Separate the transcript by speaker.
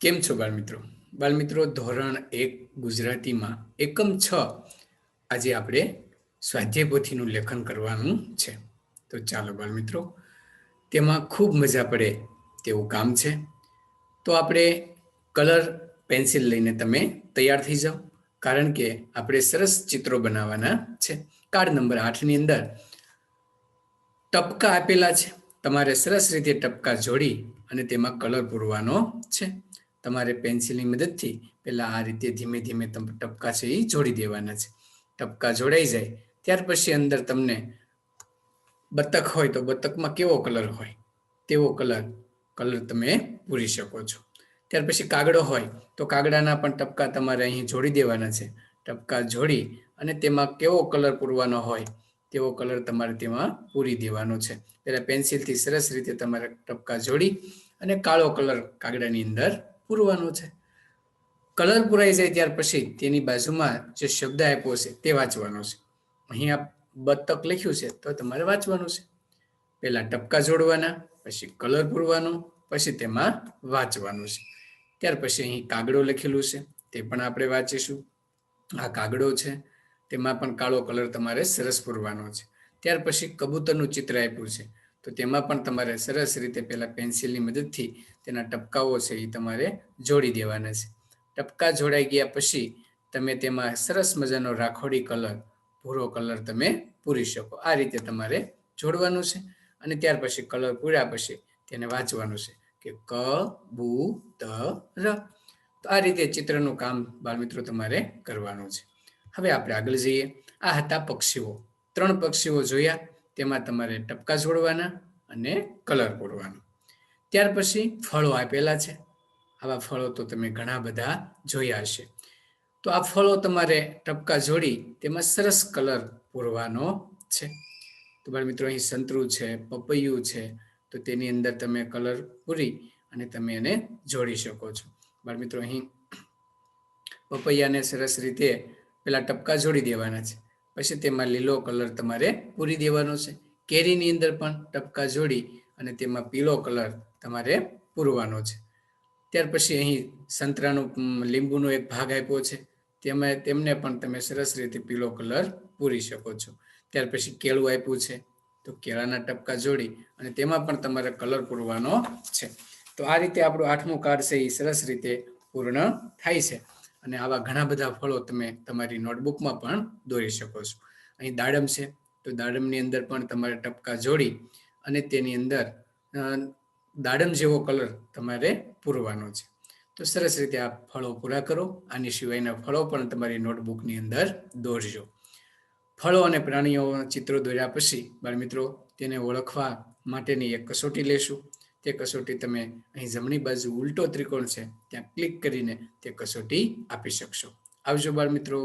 Speaker 1: કેમ છો બાળમિત્રો? બાળમિત્રો, ધોરણ એક ગુજરાતીમાં એકમ છ આજે આપણે સ્વાધ્યાય પોથીનું લેખન કરવાનું છે. તો ચાલો બાળમિત્રો, તેમાં ખૂબ મજા પડે તેવું કામ છે. તો આપણે કલર પેન્સિલ લઈને તમે તૈયાર થઈ જાઓ. કારણ કે આપણે સરસ ચિત્રો બનાવવાના છે. કાર્ડ નંબર આઠની અંદર ટપકા આપેલા છે. તમારે સરસ રીતે ટપકા જોડી અને તેમાં કલર પૂરવાનો છે. તમારે પેન્સિલની મદદથી પહેલાં આ રીતે ધીમે ધીમે ટપકા છે એ જોડી દેવાના છે. ટપકા જોડાઈ જાય, ત્યાર પછી અંદર તમને બતક હોય તો બતકમાં કેવો કલર હોય, તેવો કલર કલર તમે પૂરી શકો છો. ત્યાર પછી કાગડો હોય તો કાગડાના પણ ટપકા તમારે અહીં જોડી દેવાના છે. ટપકા જોડી અને તેમાં કેવો કલર પૂરવાનો હોય, તેવો કલર તમારે તેમાં પૂરી દેવાનો છે. પહેલાં પેન્સિલથી સરસ રીતે તમારે ટપકા જોડી અને કાળો કલર કાગડાની અંદર પૂરવાનો છે. કલર પૂરાઈ જાય ત્યાર પછી તેની બાજુમાં જે શબ્દ આપ્યો છે તે વાંચવાનો છે. અહીંયા બતક લખ્યું છે તો તમારે વાંચવાનું છે. પહેલા ટપકા જોડવાના, પછી કલર પૂરવાનો, પછી તેમાં વાંચવાનું છે. ત્યાર પછી અહીં કાગડો લખેલું છે, તે પણ આપણે વાંચીશું. આ કાગડો છે, તેમાં પણ કાળો કલર તમારે સરસ પૂરવાનો છે. ત્યાર પછી કબૂતરનું ચિત્ર આપ્યું છે. તો તેમાં પણ તમારે સરસ રીતે પહેલાં પેન્સિલની મદદથી તેના ટપકાઓ છે એ તમારે જોડી દેવાના છે. ટપકા જોડાઈ ગયા પછી તમે તેમાં સરસ મજાનો રાખોડી કલર, ભૂરો કલર તમે પૂરી શકો. આ રીતે તમારે જોડવાનું છે અને ત્યાર પછી કલર પૂર્યા પછી તેને વાંચવાનું છે કે ક, બુ, ત, ર. તો આ રીતે ચિત્રનું કામ બાળમિત્રો તમારે કરવાનું છે. હવે આપણે આગળ જઈએ. આ હતા પક્ષીઓ. ત્રણ પક્ષીઓ જોયા. તેમાં તમારે ટપકા જોડવાના અને કલર પૂરવાનો. ત્યાર પછી ફળો આપેલા છે. આવા ફળો તો તમે ઘણા બધા જોયા હશે. તો આ ફળો તમારે ટપકા જોડી તેમાં સરસ કલર પૂરવાનો છે. તો બાળ મિત્રો, અહીં સંતરું છે, પપૈયું છે, તો તેની અંદર તમે કલર પૂરી અને તમે એને જોડી શકો છો. બાળ મિત્રો, અહીં પપૈયાને સરસ રીતે પેલા ટપકા જોડી દેવાના છે. પછી તેમાં લીલો કલર તમારે પૂરી દેવાનો છે. કેરીની અંદર પણ ટપકા જોડી અને તેમાં પીળો કલર તમારે પૂરવાનો છે. ત્યાર પછી અહીં સંતરાનું લીંબુનો એક ભાગ આપ્યો છે. તેમાં તેમને પણ તમે સરસ રીતે પીળો કલર પૂરી શકો છો. ત્યાર પછી કેળું આપ્યું છે. તો કેળાના ટપકા જોડી અને તેમાં પણ તમારે કલર પૂરવાનો છે. તો આ રીતે આપણું આઠમું કાર્ડ છે એ સરસ રીતે પૂર્ણ થાય છે. અને આવા ઘણા બધા ફળો તમે તમારી નોટબુકમાં પણ દોરી શકો છો. અહીં દાડમ છે, તો દાડમની અંદર પણ તમારે ટપકા જોડી અને તેની અંદર દાડમ જેવો કલર તમારે પૂરવાનો છે. તો સરસ રીતે આ ફળો પૂરા કરો, આની સિવાયના ફળો પણ તમારી નોટબુકની અંદર દોરજો. ફળો અને પ્રાણીઓ ચિત્રો દોર્યા પછી બાળમિત્રો તેને ઓળખવા માટેની એક કસોટી લેશું. તે કસોટી તમે અહીં જમણી બાજુ ઉલટો ત્રિકોણ છે, ત્યાં ક્લિક કરીને તે કસોટી આપી શકશો. આવજો બાળ મિત્રો